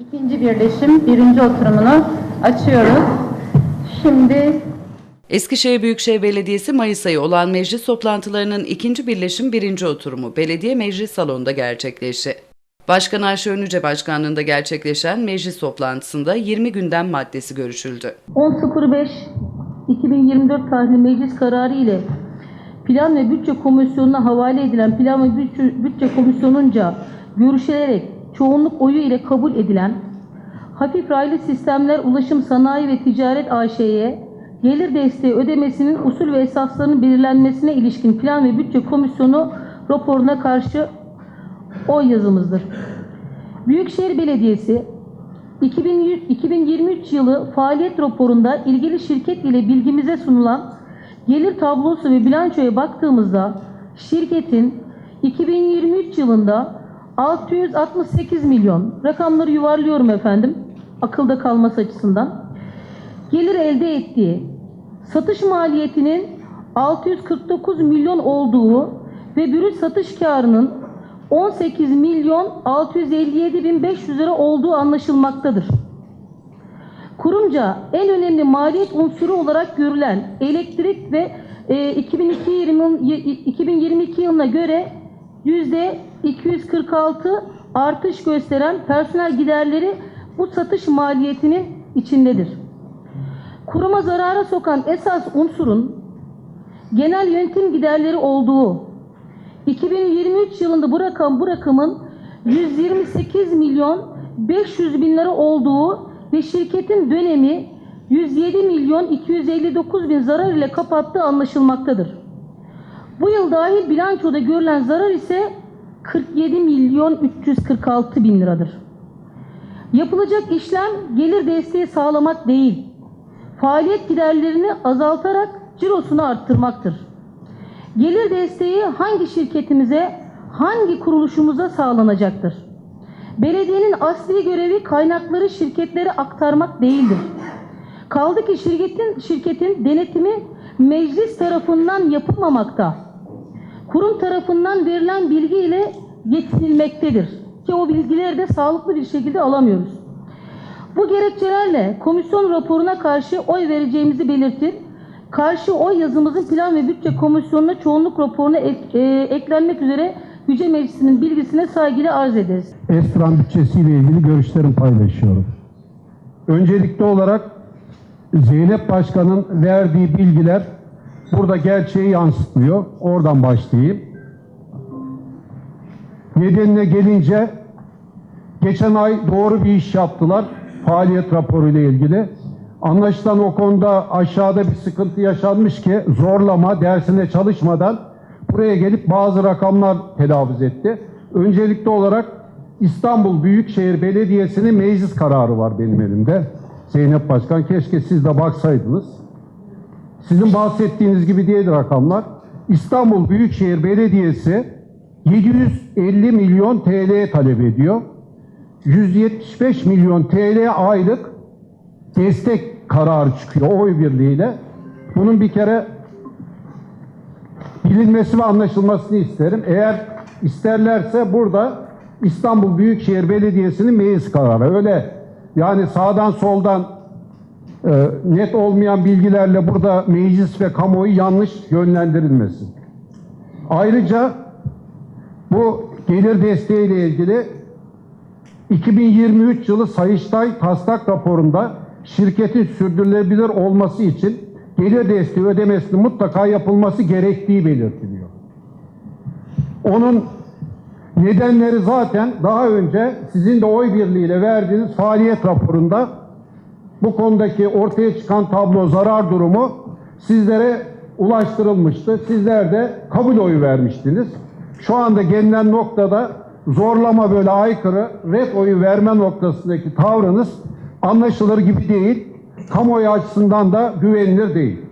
İkinci birleşim birinci oturumunu açıyoruz. Şimdi Eskişehir Büyükşehir Belediyesi Mayıs ayı olan meclis toplantılarının ikinci birleşim birinci oturumu belediye meclis salonunda gerçekleşti. Başkan Ayşe Önüce başkanlığında gerçekleşen meclis toplantısında 20 gündem maddesi görüşüldü. 10.05.2024 tarihli meclis kararı ile Plan ve Bütçe Komisyonu'na havale edilen Plan ve Bütçe, Bütçe Komisyonu'nca görüşülerek çoğunluk oyu ile kabul edilen Hafif Raylı Sistemler Ulaşım Sanayi ve Ticaret AŞ'ye gelir desteği ödemesinin usul ve esaslarının belirlenmesine ilişkin Plan ve Bütçe Komisyonu raporuna karşı oy yazımızdır. Büyükşehir Belediyesi 2000 2023 yılı faaliyet raporunda ilgili şirket ile bilgimize sunulan gelir tablosu ve bilançoya baktığımızda şirketin 2023 yılında 668 milyon rakamları yuvarlıyorum efendim akılda kalması açısından gelir elde ettiği satış maliyetinin 649 milyon olduğu ve brüt satış karının 18 milyon 657 bin 500 lira olduğu anlaşılmaktadır. Kurumca en önemli maliyet unsuru olarak görülen elektrik ve e, 2002 yılın- y- 2022 yılına göre yüzde 246 artış gösteren personel giderleri bu satış maliyetinin içindedir. Kuruma zarara sokan esas unsurun genel yönetim giderleri olduğu 2023 yılında bu rakam bu rakamın 128 milyon 500 bin lira olduğu ve şirketin dönemi 107 milyon 259 bin zarar ile kapattığı anlaşılmaktadır. Bu yıl dahil bilançoda görülen zarar ise 47 milyon 346 bin liradır. Yapılacak işlem gelir desteği sağlamak değil, faaliyet giderlerini azaltarak cirosunu arttırmaktır. Gelir desteği hangi şirketimize, hangi kuruluşumuza sağlanacaktır? Belediyenin asli görevi kaynakları şirketlere aktarmak değildir. Kaldı ki şirketin şirketin denetimi meclis tarafından yapılmamakta. Kurum tarafından verilen bilgi ile yetinilmektedir. Ki o bilgileri de sağlıklı bir şekilde alamıyoruz. Bu gerekçelerle komisyon raporuna karşı oy vereceğimizi belirtir. Karşı oy yazımızın Plan ve Bütçe Komisyonu'na çoğunluk raporuna ek- e, eklenmek üzere Yüce Meclisi'nin bilgisine saygıyla arz ederiz. Estran bütçesiyle ilgili görüşlerimi paylaşıyorum. Öncelikli olarak Zeynep Başkan'ın verdiği bilgiler burada gerçeği yansıtmıyor. Oradan başlayayım. Nedenine gelince geçen ay doğru bir iş yaptılar faaliyet raporu ile ilgili. Anlaşılan o konuda aşağıda bir sıkıntı yaşanmış ki zorlama dersine çalışmadan buraya gelip bazı rakamlar telaffuz etti. Öncelikli olarak İstanbul Büyükşehir Belediyesi'nin meclis kararı var benim elimde. Zeynep Başkan keşke siz de baksaydınız. Sizin bahsettiğiniz gibi değil rakamlar. İstanbul Büyükşehir Belediyesi 750 milyon TL talep ediyor. 175 milyon TL aylık destek kararı çıkıyor oy birliğiyle. Bunun bir kere bilinmesi ve anlaşılmasını isterim. Eğer isterlerse burada İstanbul Büyükşehir Belediyesi'nin meclis kararı. Öyle yani sağdan soldan net olmayan bilgilerle burada meclis ve kamuoyu yanlış yönlendirilmesin. Ayrıca bu gelir desteğiyle ilgili 2023 yılı Sayıştay taslak raporunda şirketin sürdürülebilir olması için gelir desteği ödemesinin mutlaka yapılması gerektiği belirtiliyor. Onun nedenleri zaten daha önce sizin de oy birliğiyle verdiğiniz faaliyet raporunda bu konudaki ortaya çıkan tablo zarar durumu sizlere ulaştırılmıştı. Sizler de kabul oyu vermiştiniz. Şu anda gelinen noktada zorlama böyle aykırı red oyu verme noktasındaki tavrınız anlaşılır gibi değil. Kamuoyu açısından da güvenilir değil.